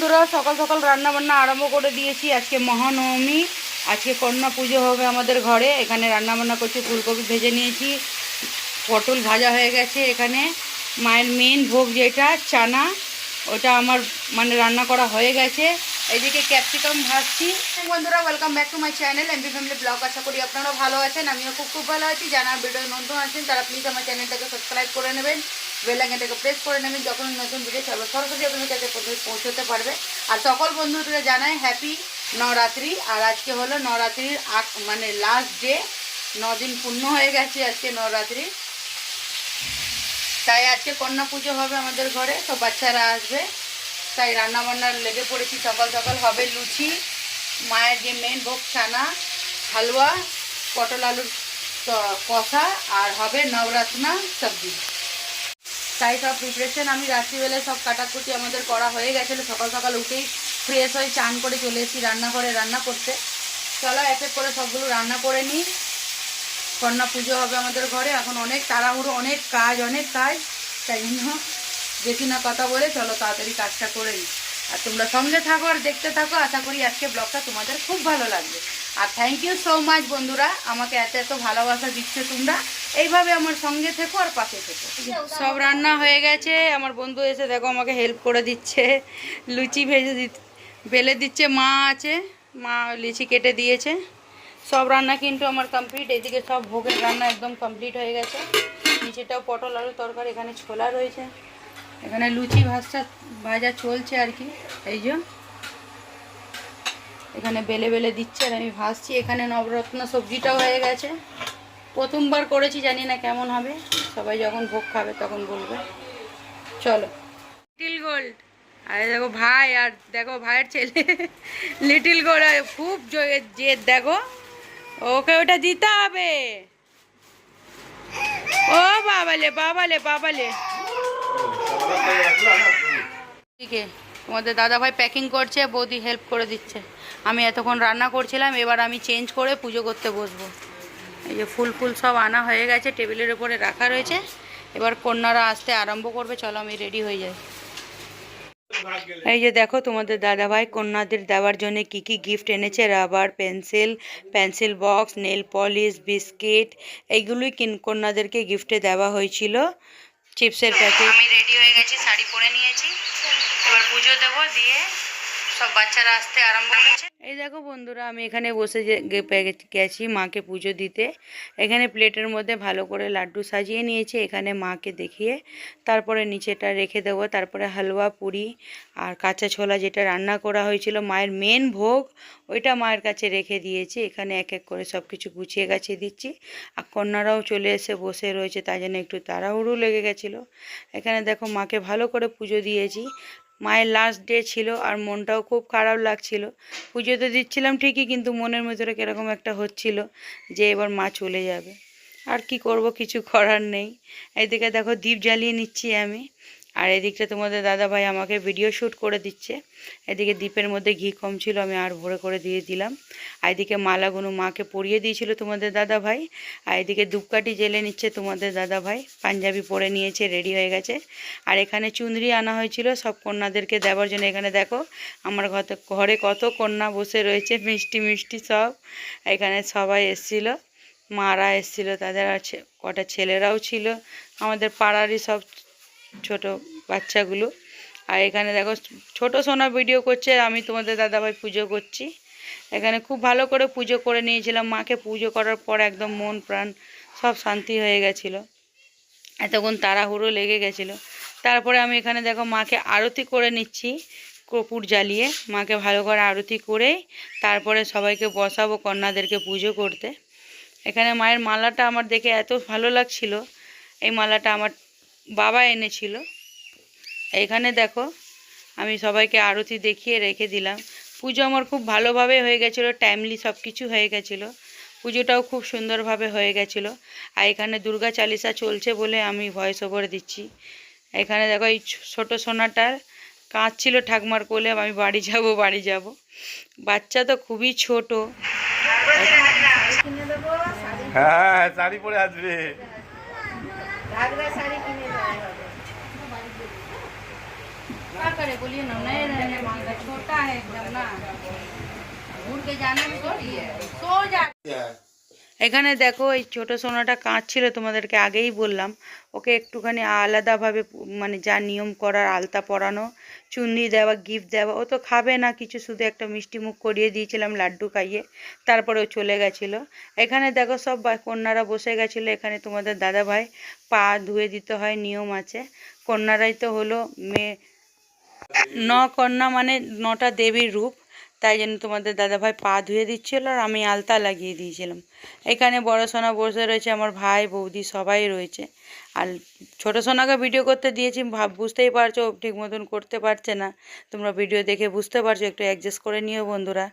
বন্ধুরা, সকাল সকাল রান্না বান্না আরম্ভ করে দিয়েছি। আজকে মহানবমী, আজকে কন্যা পুজো হবে আমাদের ঘরে। এখানে রান্না বান্না করছি, ফুলকপি ভেজে নিয়েছি। পটল ভাজা হয়ে গেছে এখানে। মায়ের মেন ভোগ যেটা, চানা। ওটা আমার মানে রান্না করা হয়ে গেছে। এদিকে ক্যাপসিকাম ভাজছি। বন্ধুরা welcome back to my channel MB family blog আশা করি আপনারা ভালো আছেন, আমিও খুব খুব ভালো আছি। যারা ভিডিও নতুন আছেন, তারা প্লিজ আমার চ্যানেলটাকে সাবস্ক্রাইব করে নেবেন বেল আইকনটাকে প্রেস করে নেবেন, যখন নতুন ভিডিও ছাড়বো, সরাসরি আপনাদের কাছে পৌঁছতে পারবে। আর সকল বন্ধুরা জানায় হ্যাপি নরাত্রি আর আজকে হলো নরাত্রির মানে লাস্ট ডে দিন পূর্ণ হয়ে গেছে আজকে নবরাত্রি। তাই আজকে কন্যা পুজো হবে আমাদের ঘরে সব বাচ্চারা আসবে। তাই রান্না বান্নার লেগে পড়েছি, সকাল সকাল হবে লুচি, মায়ের যে মেন ভোগ ছানা, হালুয়া, পটল আলুর কষা, আর হবে নবরত্না সবজি। তাই সব প্রিপারেশন আমি রাত্রিবেলায় সব কাটাকুটি আমাদের করা হয়ে গেছিল। সকাল সকাল উঠেই ফ্রেশ হয়ে চান করে চলে এসেছি রান্নাঘরে রান্না করতে। চলো এক এক করে সবগুলো রান্না করে নিই। কন্যা পুজো হবে আমাদের ঘরে। এখন অনেক তাড়াহুড়ো, অনেক কাজ অনেক কাজ তাই জন্য বেশি না কথা বলে চলো তাড়াতাড়ি কাজটা করে নিই। আর তোমরা সঙ্গে থাকো আর দেখতে থাকো। আশা করি আজকে ব্লগটা তোমাদের খুব ভালো লাগবে। আর থ্যাংক ইউ সো মাচ বন্ধুরা। আমাকে এত এত ভালোবাসা দিচ্ছ তোমরা। এইভাবে আমার সঙ্গে থেকো আর পাশে থেকো। সব রান্না হয়ে গেছে। আমার বন্ধু এসে দেখো আমাকে হেল্প করে দিচ্ছে। লুচি ভেজে দি বেলে দিচ্ছে। মা আছে। মা লিচি কেটে দিয়েছে। সব রান্না কিন্তু আমার কমপ্লিট এদিকে সব ভোগের রান্না একদম কমপ্লিট হয়ে গেছে। নিচেটাও পটল আলু তরকারি, এখানে ছোলা রয়েছে। এখানে লুচি ভাজটা, ভাজা চলছে আর কি। এই যে। এখানে বেলে বেলে দিচ্ছে আর আমি ভাজছি। এখানে নবরত্ন সবজিটাও হয়ে গেছে। প্রথমবার করেছি, জানি না কেমন হবে। সবাই যখন ভোগ খাবে তখন বলবে। চলো। লিটিল গোল্ড আরে দেখো ভাই আর, দেখো ভাইয়ের ছেলে। লিটিল গোল্ড খুব জেদ, দেখো। ওকে ওটা দিতে হবে। ও বাবালে বাবালে বাবালে। এদিকে তোমাদের দাদা ভাই প্যাকিং করছে, বৌদি হেল্প করে দিচ্ছে। আমি এতক্ষণ রান্না করছিলাম, এবার আমি চেঞ্জ করে পুজো করতে বসবো। এই যে ফুল ফুল সব আনা হয়ে গেছে টেবিলের উপরে রাখা রয়েছে। এবার কন্যারা আসতে আরম্ভ করবে, চলো আমি রেডি হয়ে যাই। এই যে দেখো তোমাদের দাদাভাই কন্যাদের দেওয়ার জন্য কি কি গিফট এনেছে? Rubber pencil pencil box nail polish biscuit এইগুলোই কিন কন্যাদেরকে গিফটে দেওয়া হয়েছিল। চিপসের প্যাকেট আমি রেডি হয়ে গেছি শাড়ি পরে নিয়েছি। এবার পুজো দেবো দিয়ে সব বাচ্চারা আসতে আরম্ভ করেছে। এই দেখো বন্ধুরা, আমি এখানে বসে গেছি মাকে পুজো দিতে। এখানে প্লেটের মধ্যে ভালো করে লাড্ডু সাজিয়ে নিয়েছি, এখানে মাকে দেখিয়ে তারপরে নিচেটা রেখে দেবো। তারপরে হালুয়া, পুরি আর কাঁচা ছোলা যেটা রান্না করা হয়েছিল, মায়ের মেন ভোগ, ওইটা মায়ের কাছে রেখে দিয়েছি। এখানে এক এক করে সব কিছু গুছিয়ে গাছিয়ে দিচ্ছি। আর কন্যারাও চলে এসে বসে রয়েছে তাই জন্য একটু তাড়াহুড়ো লেগে গেছিল। এখানে দেখো মাকে ভালো করে পুজো দিয়েছি। মায়ের লাস্ট ডে ছিল আর মনটাও খুব খারাপ লাগছিল। পুজো তো দিচ্ছিলাম ঠিকই কিন্তু মনের ভিতরে কীরকম একটা হচ্ছিল যে এবার মা চলে যাবে। আর কি করব, কিছু করার নেই। এদিকে দেখো দীপ জ্বালিয়ে নিচ্ছি আমি। আর এদিকটা তোমাদের দাদা ভাই আমাকে ভিডিও শ্যুট করে দিচ্ছে। এদিকে দ্বীপের মধ্যে ঘি কম ছিল, আমি আর ভরে করে দিয়ে দিলাম। আর এদিকে মালাগুলো মাকে পরিয়ে দিয়েছিল তোমাদের দাদা ভাই আর এদিকে ধূপকাঠি জেলে নিচ্ছে তোমাদের দাদা ভাই পাঞ্জাবি পরে নিয়েছে রেডি হয়ে গেছে। আর এখানে চুনরি আনা হয়েছিল, সব কন্যাদেরকে দেওয়ার জন্য। এখানে দেখো, আমার ঘরে ঘরে কত কন্যা বসে রয়েছে, মিষ্টি মিষ্টি সব। এখানে সবাই এসছিল, মারা এসছিল, তাদের আছে, কটা ছেলেরাও ছিল। আমাদের পাড়ারই সব ছোট বাচ্চাগুলো। আর এখানে দেখো ছোট সোনা ভিডিও করছে আমি তোমাদের দাদাভাই পুজো করছি। এখানে খুব ভালো করে পুজো করে নিয়েছিলাম। মাকে পুজো করার পর একদম মন প্রাণ সব শান্তি হয়ে গেছিল। এতক্ষণ তাড়াহুড়ো লেগে গেছিল। তারপরে আমি এখানে দেখো মাকে আরতি করে নিচ্ছি, কপুর জ্বালিয়ে। মাকে ভালো করে আরতি করে তারপরে সবাইকে বসাবো কন্যাদেরকে পুজো করতে। এখানে মায়ের মালাটা আমার দেখে এত ভালো লাগছিল। এই মালাটা আমার বাবা এনেছিল। এখানে দেখো আমি সবাইকে আরতি দেখিয়ে রেখে দিলাম। পুজো আমার খুব ভালোভাবে হয়ে গেছিল টাইমলি সব কিছু হয়ে গেছিল। পুজোটাও খুব সুন্দরভাবে হয়ে গেছিল। আর এখানে দুর্গা চালিসা চলছে বলে আমি ভয়েস ওভার দিচ্ছি। এখানে দেখো এই ছো- ছোটো সোনাটার কাঁদছিল ঠাকমার কোলে আমি বাড়ি যাব বাড়ি যাব। বাচ্চা তো খুবই ছোট। হ্যাঁ শাড়ি পরে আসবে। क्या करे बोलिए ना नए नए এখানে দেখো এই ছোট সোনাটা কাঁদছিল তোমাদেরকে আগেই বললাম ওকে একটুখানি আলাদাভাবে পু- মানে যা নিয়ম করার আলতা পরানো চুন্নি দেওয়া গিফট দেওয়া ও তো খাবে না কিছু শুধু একটা মিষ্টি মুখ করিয়ে দিয়েছিলাম লাড্ডু খাইয়ে তারপরে ও চলে গেছিলো এখানে দেখো সব বা- কন্যারা বসে গেছিলো এখানে তোমাদের দাদা ভাই পা ধুয়ে দিতে হয় নিয়ম আছে কন্যারাই তো হলো মেয়ে ন কন্যা মানে নটা দেবীর রূপ, তাই জন্য তোমাদের দাদাভাই পা ধুয়ে দিচ্ছিল আর আমি আলতা লাগিয়ে দিয়েছিলাম। এখানে বড় সোনা বসে রয়েছে, আমার ভাই, বৌদি সবাই রয়েছে। আর ছোট সোনাকে ভিডিও করতে দিয়েছি ভাব বুঝতেই পারছ, ঠিক মতন করতে পারছে না। তোমরা ভিডিও দেখে বুঝতে পারছ, একটু অ্যাডজাস্ট করে নিও বন্ধুরা।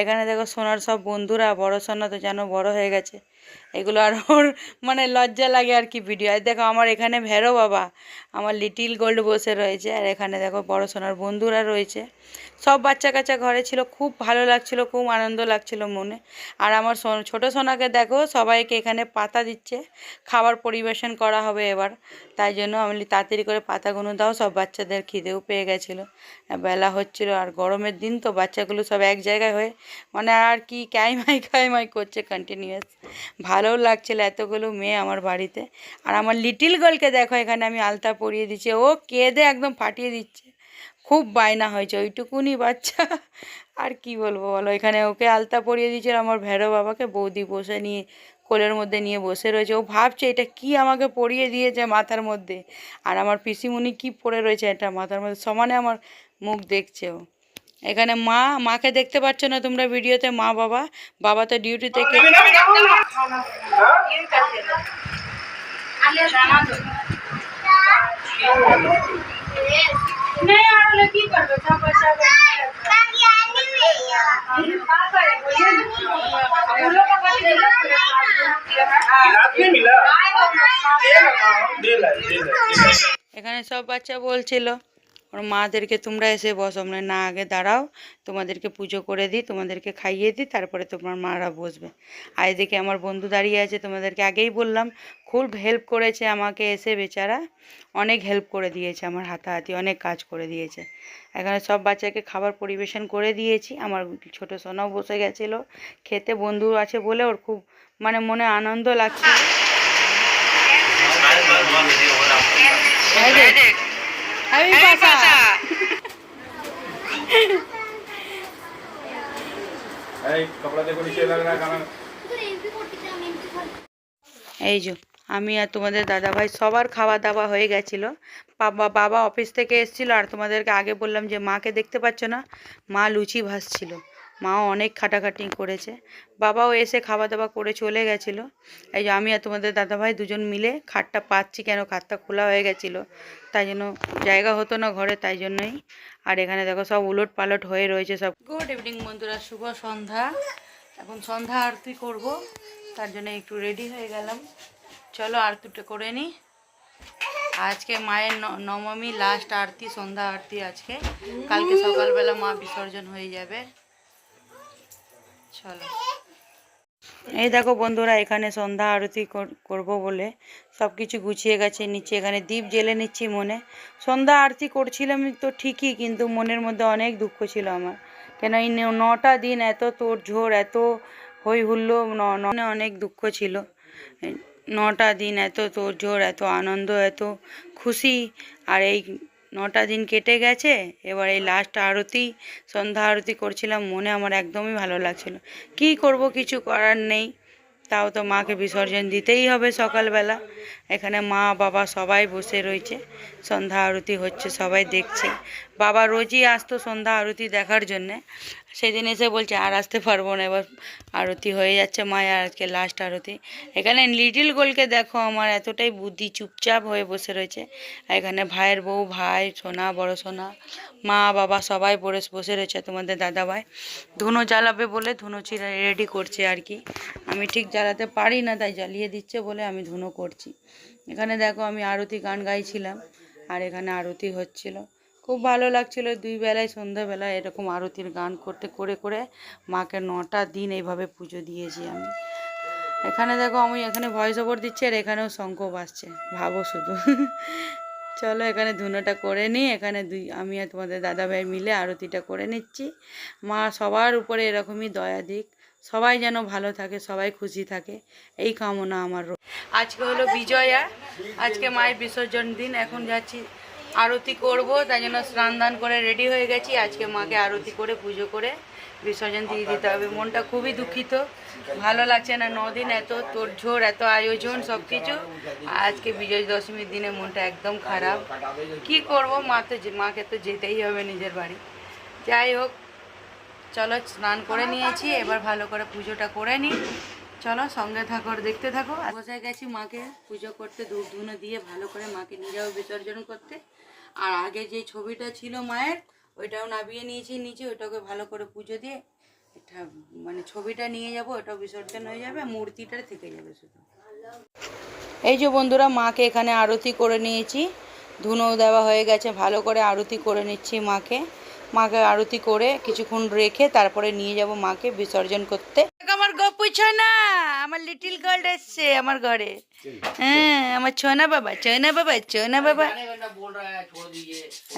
এখানে দেখো সোনার সব বন্ধুরা, বড় সোনা তো যেন বড় হয়ে গেছে। এগুলো আর ওর মানে লজ্জা লাগে আর কি ভিডিও আর দেখো আমার এখানে ভেরো বাবা, আমার লিটিল গোল্ড বসে রয়েছে। আর এখানে দেখো বড় সোনার বন্ধুরা রয়েছে। সব বাচ্চা কাচ্চা ঘরে ছিল, খুব ভালো লাগছিল, খুব আনন্দ লাগছিল মনে। আর আমার ছোট সোনাকে দেখো, সবাইকে এখানে পাতা দিচ্ছে। খাবার পরিবেশন করা হবে এবার। তাই জন্য আমি তাড়াতাড়ি করে পাতাগুলো দাও, সব বাচ্চাদের খিদেও পেয়ে গেছিল। বেলা হচ্ছিল আর গরমের দিন তো বাচ্চাগুলো সব এক জায়গায় হয়ে মানে আর কি ক্যাইমাই ক্যাইমাই করছে কন্টিনিউয়াস ভালোও লাগছিল এতগুলো মেয়ে আমার বাড়িতে। আর আমার লিটিল গার্লকে দেখো, এখানে আমি আলতা পরিয়ে দিচ্ছি। ও কেঁদে একদম ফাটিয়ে দিচ্ছে। খুব বায়না হয়েছে, ওইটুকুনি বাচ্চা। আর কি বলব বলো, এখানে ওকে আলতা পরিয়ে দিয়েছিল আমার ভেড়ো বাবাকে। বৌদি বসে নিয়ে, কোলের মধ্যে নিয়ে বসে রয়েছে। ও ভাবছে, এটা কি আমাকে পরিয়ে দিয়েছে মাথার মধ্যে? আর আমার পিসিমণি কি পরে রয়েছে এটা মাথার মধ্যে? সমানে আমার মুখ দেখছে ও। এখানে মা মাকে দেখতে পাচ্ছ না তোমরা ভিডিওতে? মা বাবা। বাবা তো ডিউটি থেকে হ্যাঁ। এখানে সব বাচ্চা বলছিল। ওর মাদেরকে তোমরা এসে বসো মানে না, আগে দাঁড়াও, তোমাদেরকে পুজো করে দিই, তোমাদেরকে খাইয়ে দিই, তারপরে তোমার মারা বসবে। আর এদিকে আমার বন্ধু দাঁড়িয়ে আছে, তোমাদেরকে আগেই বললাম, খুব হেল্প করেছে আমাকে এসে বেচারা। অনেক হেল্প করে দিয়েছে আমার হাতাহাতি, অনেক কাজ করে দিয়েছে। এখানে সব বাচ্চাকে খাবার পরিবেশন করে দিয়েছি। আমার ছোট সোনাও বসে গেছিল। খেতে বন্ধু আছে বলে ওর খুব মানে মনে আনন্দ লাগছিল Happy Pasa! এই যে আমি আর তোমাদের দাদা ভাই সবার খাওয়া দাওয়া হয়ে গেছিল। বাবা বাবা অফিস থেকে এসেছিল আর তোমাদেরকে আগে বললাম যে মাকে দেখতে পাচ্ছ না মা লুচি ভাসছিল মাও অনেক খাটাখাটি করেছে। বাবাও এসে খাওয়া দাওয়া করে চলে গেছিল। এই যে আমি আর তোমাদের দাদাভাই দুজন মিলে খাটটা পাচ্ছি কেন? খাটটা খোলা হয়ে গেছিল। তাই জন্য জায়গা হতো না ঘরে, তাই জন্যই। আর এখানে দেখো সব উলট পালট হয়ে রয়েছে সব। গুড ইভিনিং বন্ধুরা, শুভ সন্ধ্যা। এখন সন্ধ্যা আরতি করব, তার জন্য একটু রেডি হয়ে গেলাম। চলো আরতিটা করে নিই আজকে মায়ের নবমী লাস্ট আরতি, সন্ধ্যা আরতি আজকে। কালকে সকালবেলা মা বিসর্জন হয়ে যাবে। চলো। এই দেখো বন্ধুরা, এখানে সন্ধ্যা আরতি কর- করব বলে। সব কিছু গুছিয়ে গেছে, নিচে এখানে দীপ জেলে নিচ্ছি মনে। সন্ধ্যা আরতি করছিলাম তো ঠিকই, কিন্তু মনের মধ্যে অনেক দুঃখ ছিল আমার। কেন এই নটা দিন এত তোর ঝোর, এত হই হুল্লো অনেক দুঃখ ছিল। নটা দিন এত তোর জোর এত আনন্দ, এত খুশি। আর এই নটা দিন কেটে গেছে, এবার এই লাস্ট আরতি, সন্ধ্যা আরতি করছিলাম, মনে আমার একদমই ভালো লাগছিল। কি করব, কিছু করার নেই। তাও তো মাকে বিসর্জন দিতেই হবে সকালবেলা। এখানে মা, বাবা সবাই বসে রয়েছে। সন্ধ্যা আরতি হচ্ছে, সবাই দেখছে। বাবা রোজই আসতো সন্ধ্যা আরতি দেখার জন্যে। সেদিন এসে বলছে, আর আসতে পারব না। এবার আরতি হয়ে যাচ্ছে মায়ের আজকে লাস্ট আরতি। এখানে লিটিল গোলকে দেখো আমার এতটাই বুদ্ধি চুপচাপ হয়ে বসে রয়েছে। এখানে ভাইয়ের বউ, ভাই, সোনা, বড় সোনা মা, বাবা সবাই পড়ে বসে রয়েছে তোমাদের দাদা ভাই ধুনো জ্বালাবে বলে ধুনো চিরা রেডি করছে আর কি। আমি ঠিক জ্বালাতে পারি না, তাই জ্বালিয়ে দিচ্ছে বলে আমি ধুনো করছি। এখানে দেখো আমি আরতি গান গাইছিলাম, আর এখানে আরতি হচ্ছিল। খুব ভালো লাগছিল, দুই বেলায় সন্ধ্যাবেলায় এরকম আরতির গান করতে, করে করে মাকে নটা দিন এইভাবে পুজো দিয়েছি আমি। এখানে দেখো আমি এখানে ভয়েস ওভার দিচ্ছি আর এখানেও শঙ্খ বাজছে, ভাবো শুধু। চলো এখানে ধুনোটা করে নিই। এখানে দুই, আমি আর তোমাদের দাদাভাই মিলে আরতিটা করে নিচ্ছি। মা সবার উপরে এরকমই দয়া দিক। সবাই যেন ভালো থাকে, সবাই খুশি থাকে। এই কামনা আমার আজকে হলো বিজয়া। আজকে মায়ের বিসর্জন দিন। এখন যাচ্ছি, আরতি করব। তাই জন্য স্নান দান করে রেডি হয়ে গেছি। আজকে মাকে আরতি করে, পুজো করে। বিসর্জন দিয়ে দিতে হবে। মনটা খুবই দুঃখিত। ভালো লাগছে না নদিন এত তোড়ঝোড় এত আয়োজন সব কিছু আজকে বিজয় দশমীর দিনে মনটা একদম খারাপ। কি করব? মা তো মাকে তো যেতেই হবে নিজের বাড়ি। যাই হোক, চলো স্নান করে নিয়েছি। এবার ভালো করে পুজোটা করে নিই চলো সঙ্গে থাকো দেখতে থাকো। বসে গেছি মাকে পুজো করতে ধূপ ধুনো দিয়ে ভালো করে মাকে নিয়ে যাব বিসর্জন করতে। আর আগে যে ছবিটা ছিল মায়ের ওইটাও নাবিয়ে নিয়েছি নিচে, ওইটাকে ভালো করে পুজো দিয়ে এটা মানে ছবিটা নিয়ে যাব, ওটা বিসর্জন হয়ে যাবে, মূর্তিটা থেকে যাবে শুধু। এই যে বন্ধুরা, মাকে এখানে আরতি করে নিয়েছি। ধুনো দেওয়া হয়ে গেছে, ভালো করে আরতি করে নিচ্ছি মাকে। মাকে আরতি করে কিছুক্ষণ রেখে তারপরে নিয়ে যাব মাকে বিসর্জন করতে। আমার গপু না আমার লিটিল গার্ল এসছে আমার ঘরে। হ্যাঁ আমার ছোনা বাবা ছোনা বাবা ছোনা বাবা।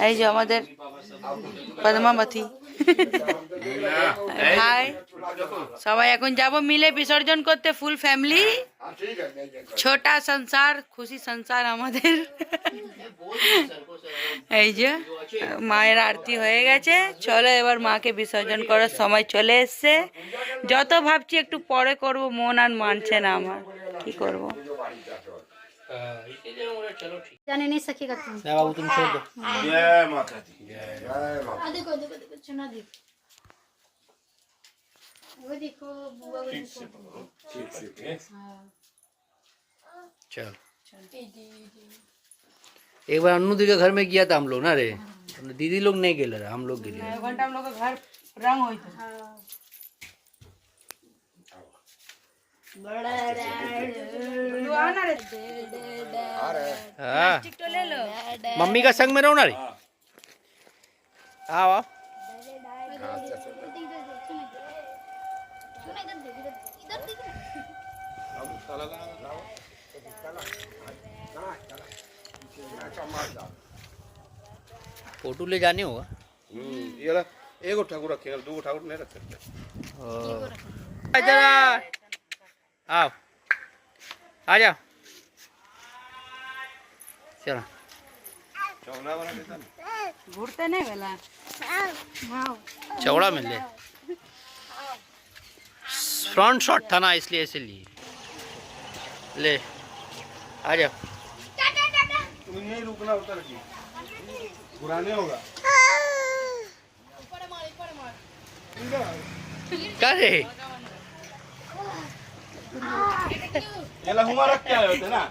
এই যে আমাদের পদ্মাবতী। হাই সবাই এখন যাব মিলে বিসর্জন করতে ফুল ফ্যামিলি ছোটা সংসার খুশি সংসার আমাদের এই যে মায়ের আরতি হয়ে গেছে চলো এবার মাকে বিসর্জন করার সময় চলে এসছে যত ভাবছি একটু পরে করব মন আর মানছে না আমার কি করব জানে কথা জয় জয় মাতা দেখো দেখো দেখো শোনা দেখো चल एक बार अनु दीदी के घर में गया था हम लोग ना रे? दीदी लोग नहीं गए रहे हम लोग घंटा हम लोग का घर रंग बड़ा हाँ। तो ले लो। मम्मी का संग में रहो ना रे? आओ आओ। फ़ोटो ले जाने होगा। हम्म, ये ला एगो ठाकुर रखेंगे दो ठाकुर नहीं रख सकते। जरा आओ आ जाओ। चलो। चौड़ा घूरते नहीं वाला चौड़ा मिल जाए फ्रंट शॉट था ना इसलिए इसलिए ले आ जाओ। यही रुकना उतर की पुराने होगा। क्या रे ये ला हुआ रख के आए होते ना।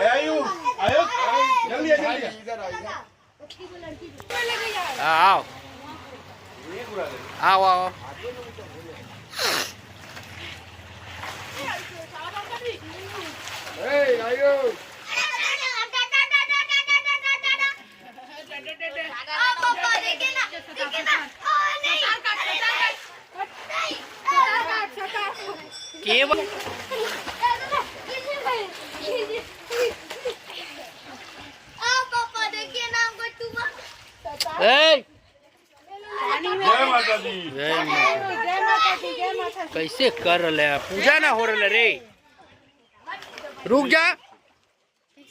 ए आयु आयु। जल्दी जल्दी। आ। आओ। आओ आओ ए आयु के पापा देखिए ना हमको। कैसे कर रहे हैं पूजा ना हो रहा रे। रुक जा।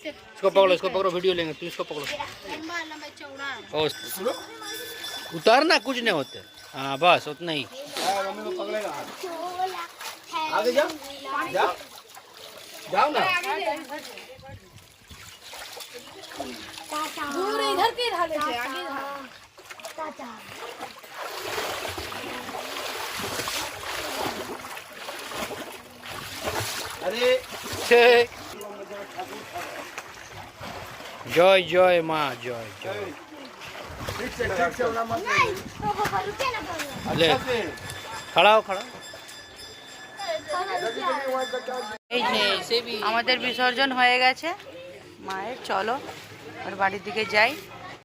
इसको पकड़ो इसको पकड़ो वीडियो लेंगे तू इसको पकड़ो। लंबा लंबा चौड़ा उतारना कुछ नहीं होते। हाँ बस उतना ही। आ, मम्मी को पकड़ेगा हाथ। आगे जाओ जाओ जाओ ना। दूर इधर के आगे अरे। জয় জয় মা, জয় জয়। খাড়াও খাড়াও। আমাদের বিসর্জন হয়ে গেছে। মায়ের, চলো ওর বাড়ির দিকে যাই।